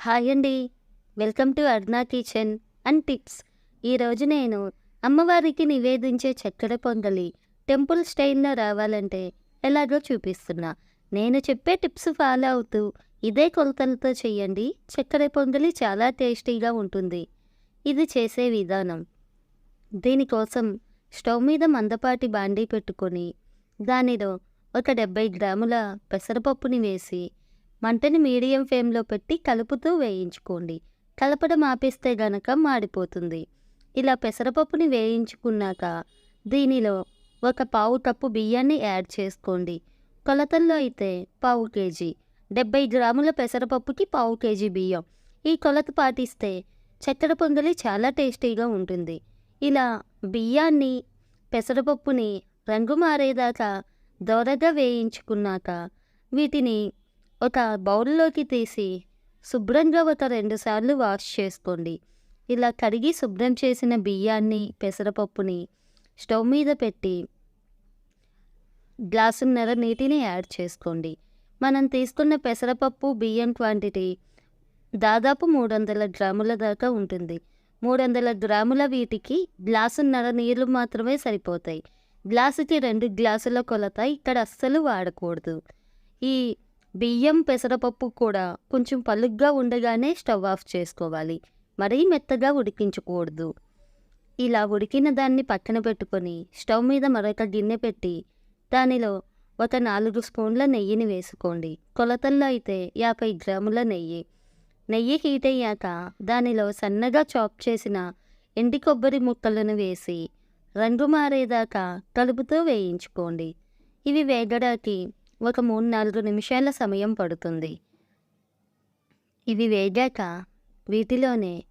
Hi అండి. Welcome to Arna kitchen and tips. ఈరోజు నేను అమ్మవారికి నివేదించే చక్కెర పొంగలి టెంపుల్ స్టైల్లో రావాలంటే ఎలాగో చూపిస్తున్నా. నేను చెప్పే టిప్స్ ఫాలో అవుతూ ఇదే కొలతలతో చేయండి. చక్కెర పొంగలి చాలా టేస్టీగా ఉంటుంది. ఇది చేసే విధానం. దీనికోసం స్టవ్ మీద మందపాటి బాండీ పెట్టుకొని దానిలో ఒక డెబ్బై గ్రాముల పెసరపప్పుని వేసి మంటని మీడియం ఫ్లేమ్లో పెట్టి కలుపుతూ వేయించుకోండి. కలపడం ఆపేస్తే గనక మాడిపోతుంది. ఇలా పెసరపప్పుని వేయించుకున్నాక దీనిలో ఒక పావు కప్పు బియ్యాన్ని యాడ్ చేసుకోండి. కొలతల్లో అయితే పావు కేజీ డెబ్బై గ్రాముల పెసరపప్పుకి పావు కేజీ బియ్యం. ఈ కొలత పాటిస్తే చక్కెర పొంగలి చాలా టేస్టీగా ఉంటుంది. ఇలా బియ్యాన్ని పెసరపప్పుని రంగు మారేదాకా దోరగా వేయించుకున్నాక వీటిని ఒక బౌల్లోకి తీసి శుభ్రంగా ఒక రెండుసార్లు వాష్ చేసుకోండి. ఇలా కడిగి శుభ్రం చేసిన బియ్యాన్ని పెసరపప్పుని స్టవ్ మీద పెట్టి గ్లాసున్నర నీటిని యాడ్ చేసుకోండి. మనం తీసుకున్న పెసరపప్పు బియ్యం క్వాంటిటీ దాదాపు మూడు వందల గ్రాముల దాకా ఉంటుంది. మూడు వందల గ్రాముల వీటికి గ్లాసున్నర నీళ్ళు మాత్రమే సరిపోతాయి. గ్లాసుకి రెండు గ్లాసుల కొలత ఇక్కడ అస్సలు వాడకూడదు. ఈ బియ్యం పెసరపప్పు కూడా కొంచెం పలుగ్గా ఉండగానే స్టవ్ ఆఫ్ చేసుకోవాలి. మరీ మెత్తగా ఉడికించకూడదు. ఇలా ఉడికిన దాన్ని పక్కన పెట్టుకొని స్టవ్ మీద మరొక గిన్నె పెట్టి దానిలో ఒక నాలుగు స్పూన్ల నెయ్యిని వేసుకోండి. కొలతల్లో అయితే యాభై గ్రాముల నెయ్యి. నెయ్యి హీట్ అయ్యాక దానిలో సన్నగా చాప్ చేసిన ఎండి కొబ్బరి ముక్కలను వేసి రంగు మారేదాకా కలుపుతూ వేయించుకోండి. ఇవి వేగడానికి ఒక మూడు నాలుగు నిమిషాల సమయం పడుతుంది. ఇవి వేగాక వీటిలోనే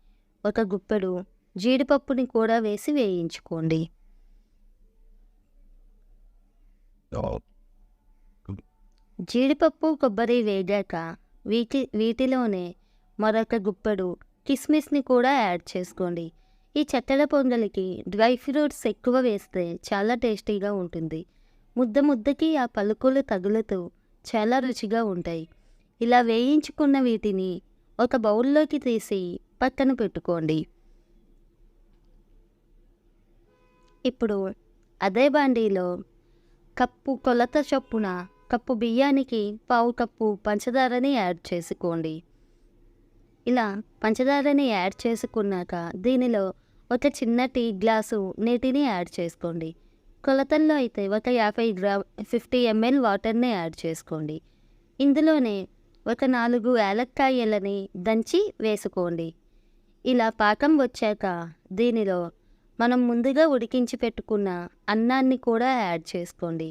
ఒక గుప్పెడు జీడిపప్పుని కూడా వేసి వేయించుకోండి. జీడిపప్పు కొబ్బరి వేగాక వీటి వీటిలోనే మరొక గుప్పెడు కిస్మిస్ని కూడా యాడ్ చేసుకోండి. ఈ చక్కెర పొంగలికి డ్రై ఫ్రూట్స్ ఎక్కువ వేస్తే చాలా టేస్టీగా ఉంటుంది. ముద్ద ముద్దకి ఆ పలుకులు తగులుతూ చాలా రుచిగా ఉంటాయి. ఇలా వేయించుకున్న వీటిని ఒక బౌల్లోకి తీసి పక్కన పెట్టుకోండి. ఇప్పుడు అదే బాండీలో కప్పు కొలత చొప్పున కప్పు బియ్యానికి పావు కప్పు పంచదారని యాడ్ చేసుకోండి. ఇలా పంచదారని యాడ్ చేసుకున్నాక దీనిలో ఒక చిన్న టీ గ్లాసు నీటిని యాడ్ చేసుకోండి. కొలతల్లో అయితే ఒక యాభై గ్రా ఫిఫ్టీ ఎంఎల్ వాటర్ని యాడ్ చేసుకోండి. ఇందులోనే ఒక నాలుగు ఏలక్కాయలని దంచి వేసుకోండి. ఇలా పాకం వచ్చాక దీనిలో మనం ముందుగా ఉడికించి పెట్టుకున్న అన్నాన్ని కూడా యాడ్ చేసుకోండి.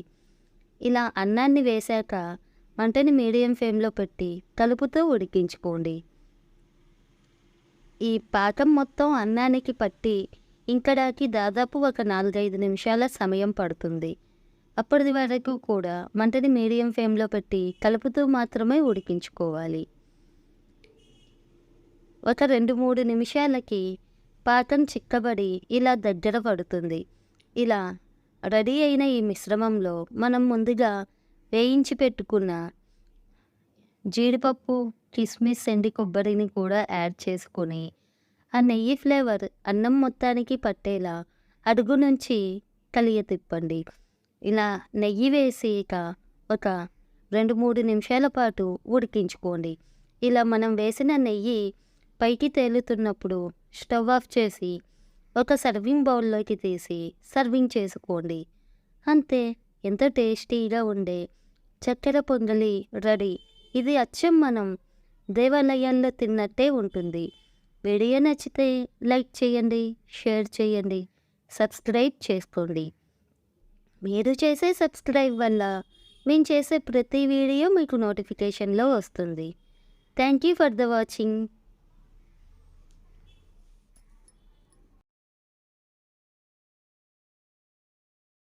ఇలా అన్నాన్ని వేశాక మంటని మీడియం ఫ్లేమ్లో పెట్టి కలుపుతూ ఉడికించుకోండి. ఈ పాకం మొత్తం అన్నానికి పట్టి ఇంకడానికి దాదాపు ఒక నాలుగైదు నిమిషాల సమయం పడుతుంది. అప్పటి వరకు కూడా మంటని మీడియం ఫ్లేమ్లో పెట్టి కలుపుతూ మాత్రమే ఉడికించుకోవాలి. ఒక రెండు మూడు నిమిషాలకి పాకం చిక్కబడి ఇలా దగ్గర పడుతుంది. ఇలా రెడీ అయిన ఈ మిశ్రమంలో మనం ముందుగా వేయించి పెట్టుకున్న జీడిపప్పు కిస్మిస్ ఎండి కొబ్బరిని కూడా యాడ్ చేసుకొని ఆ నెయ్యి ఫ్లేవర్ అన్నం మొత్తానికి పట్టేలా అడుగు నుంచి కలియ తిప్పండి. ఇలా నెయ్యి వేసాక ఒక రెండు మూడు నిమిషాల పాటు ఉడికించుకోండి. ఇలా మనం వేసిన నెయ్యి పైకి తేలుతున్నప్పుడు స్టవ్ ఆఫ్ చేసి ఒక సర్వింగ్ బౌల్లోకి తీసి సర్వింగ్ చేసుకోండి. అంతే ఎంత టేస్టీగా ఉండే చక్కెర పొంగలి రెడీ. ఇది అచ్చం మనం దేవాలయాల్లో తిన్నట్టే ఉంటుంది. వీడియో నచ్చితే లైక్ చేయండి షేర్ చేయండి సబ్స్క్రైబ్ చేసుకోండి. మీరు చేసే సబ్స్క్రైబ్ వల్ల మేము చేసే ప్రతి వీడియో మీకు నోటిఫికేషన్లో వస్తుంది. Thank you for the watching.